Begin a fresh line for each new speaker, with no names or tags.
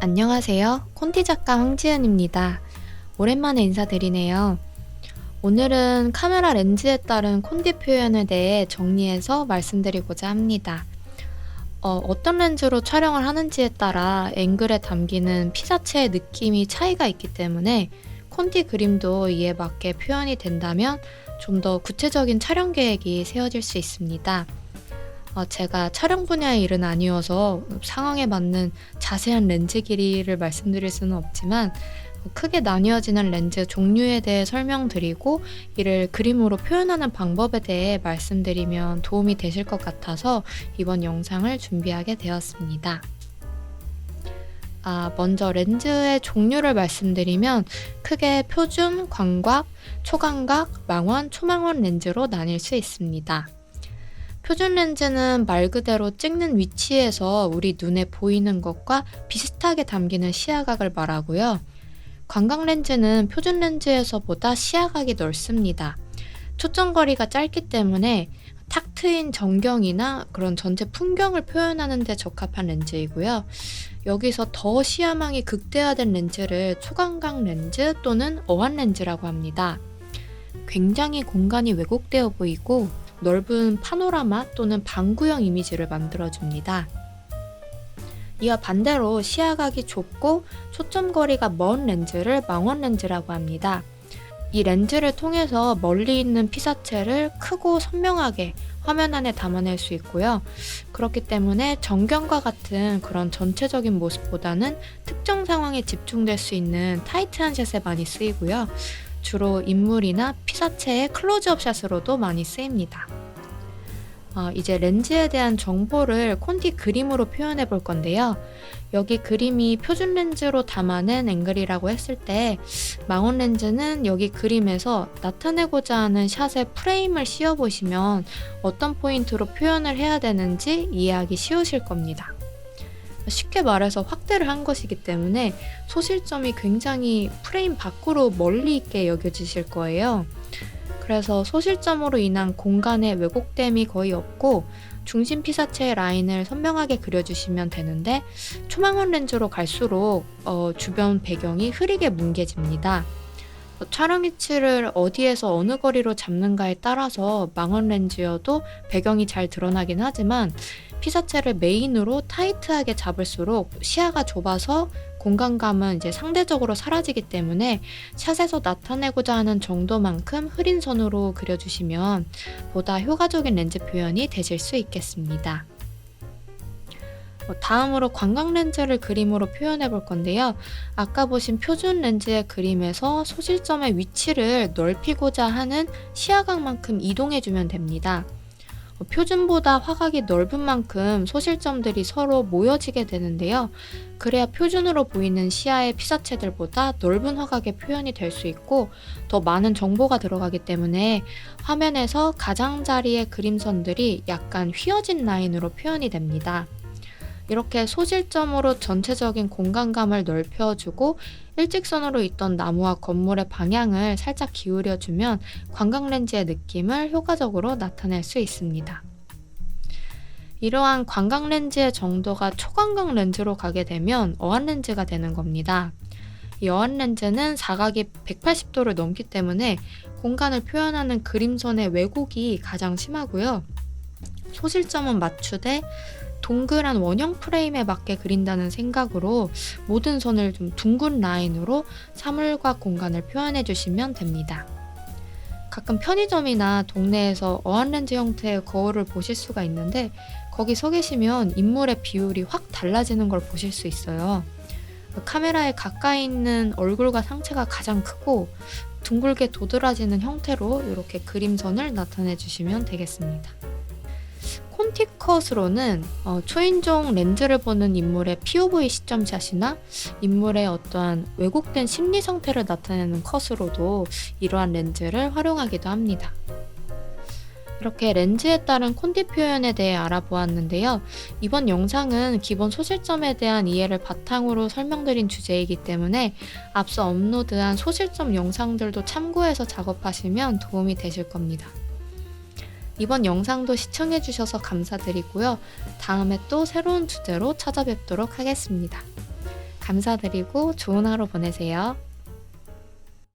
안녕하세요. 콘티 작가 황지은입니다. 오랜만에 인사드리네요. 오늘은 카메라 렌즈에 따른 콘디 표현에 대해 정리해서 말씀드리고자 합니다. 어, 어떤 렌즈로 촬영을 하는지에 따라 앵글에 담기는 피사체의 느낌이 차이가 있기 때문에 콘디 그림도 이에 맞게 표현이 된다면 좀 더 구체적인 촬영 계획이 세워질 수 있습니다. 어, 제가 촬영 분야의 일은 아니어서 상황에 맞는 자세한 렌즈 길이를 말씀드릴 수는 없지만 크게 나뉘어지는 렌즈 종류에 대해 설명드리고 이를 그림으로 표현하는 방법에 대해 말씀드리면 도움이 되실 것 같아서 이번 영상을 준비하게 되었습니다. 아, 먼저 렌즈의 종류를 말씀드리면 크게 표준, 광각, 초광각, 망원, 초망원 렌즈로 나뉠 수 있습니다. 표준 렌즈는 말 그대로 찍는 위치에서 우리 눈에 보이는 것과 비슷하게 담기는 시야각을 말하고요. 광각 렌즈는 표준 렌즈에서보다 시야각이 넓습니다. 초점거리가 짧기 때문에 탁 트인 전경이나 그런 전체 풍경을 표현하는 데 적합한 렌즈이고요. 여기서 더 시야망이 극대화된 렌즈를 초광각 렌즈 또는 어안 렌즈라고 합니다. 굉장히 공간이 왜곡되어 보이고 넓은 파노라마 또는 방구형 이미지를 만들어줍니다. 이와 반대로 시야각이 좁고 초점거리가 먼 렌즈를 망원 렌즈라고 합니다. 이 렌즈를 통해서 멀리 있는 피사체를 크고 선명하게 화면 안에 담아낼 수 있고요. 그렇기 때문에 정경과 같은 그런 전체적인 모습보다는 특정 상황에 집중될 수 있는 타이트한 샷에 많이 쓰이고요. 주로 인물이나 피사체의 클로즈업 샷으로도 많이 쓰입니다. 어, 이제 렌즈에 대한 정보를 콘티 그림으로 표현해 볼 건데요. 여기 그림이 표준 렌즈로 담아낸 앵글이라고 했을 때 망원 렌즈는 여기 그림에서 나타내고자 하는 샷의 프레임을 씌워 보시면 어떤 포인트로 표현을 해야 되는지 이해하기 쉬우실 겁니다. 쉽게 말해서 확대를 한 것이기 때문에 소실점이 굉장히 프레임 밖으로 멀리 있게 여겨지실 거예요. 그래서 소실점으로 인한 공간의 왜곡됨이 거의 없고 중심 피사체의 라인을 선명하게 그려주시면 되는데 초망원 렌즈로 갈수록 어, 주변 배경이 흐리게 뭉개집니다. 어, 촬영 위치를 어디에서 어느 거리로 잡는가에 따라서 망원 렌즈여도 배경이 잘 드러나긴 하지만 피사체를 메인으로 타이트하게 잡을수록 시야가 좁아서 공간감은 이제 상대적으로 사라지기 때문에 샷에서 나타내고자 하는 정도만큼 흐린 선으로 그려주시면 보다 효과적인 렌즈 표현이 되실 수 있겠습니다. 어, 다음으로 광각 렌즈를 그림으로 표현해 볼 건데요. 아까 보신 표준 렌즈의 그림에서 소실점의 위치를 넓히고자 하는 시야각만큼 이동해 주면 됩니다. 어, 표준보다 화각이 넓은 만큼 소실점들이 서로 모여지게 되는데요. 그래야 표준으로 보이는 시야의 피사체들보다 넓은 화각의 표현이 될 수 있고 더 많은 정보가 들어가기 때문에 화면에서 가장자리의 그림선들이 약간 휘어진 라인으로 표현이 됩니다. 이렇게 소실점으로 전체적인 공간감을 넓혀주고 일직선으로 있던 나무와 건물의 방향을 살짝 기울여주면 광각 렌즈의 느낌을 효과적으로 나타낼 수 있습니다. 이러한 광각 렌즈의 정도가 초광각 렌즈로 가게 되면 어안 렌즈가 되는 겁니다. 이 어안 렌즈는 사각이 180도를 넘기 때문에 공간을 표현하는 그림선의 왜곡이 가장 심하고요. 소실점은 맞추되 동그란 원형 프레임에 맞게 그린다는 생각으로 모든 선을 좀 둥근 라인으로 사물과 공간을 표현해 주시면 됩니다. 가끔 편의점이나 동네에서 어안렌즈 형태의 거울을 보실 수가 있는데 거기 서 계시면 인물의 비율이 확 달라지는 걸 보실 수 있어요. 카메라에 가까이 있는 얼굴과 상체가 가장 크고 둥글게 도드라지는 형태로 이렇게 그림선을 나타내 주시면 되겠습니다. 콘티컷으로는 어, 초인종 렌즈를 보는 인물의 POV 시점샷이나 인물의 어떠한 왜곡된 심리 상태를 나타내는 컷으로도 이러한 렌즈를 활용하기도 합니다. 이렇게 렌즈에 따른 콘디 표현에 대해 알아보았는데요. 이번 영상은 기본 소실점에 대한 이해를 바탕으로 설명드린 주제이기 때문에 앞서 업로드한 소실점 영상들도 참고해서 작업하시면 도움이 되실 겁니다. 이번 영상도 시청해주셔서 감사드리고요. 다음에 또 새로운 주제로 찾아뵙도록 하겠습니다. 감사드리고 좋은 하루 보내세요.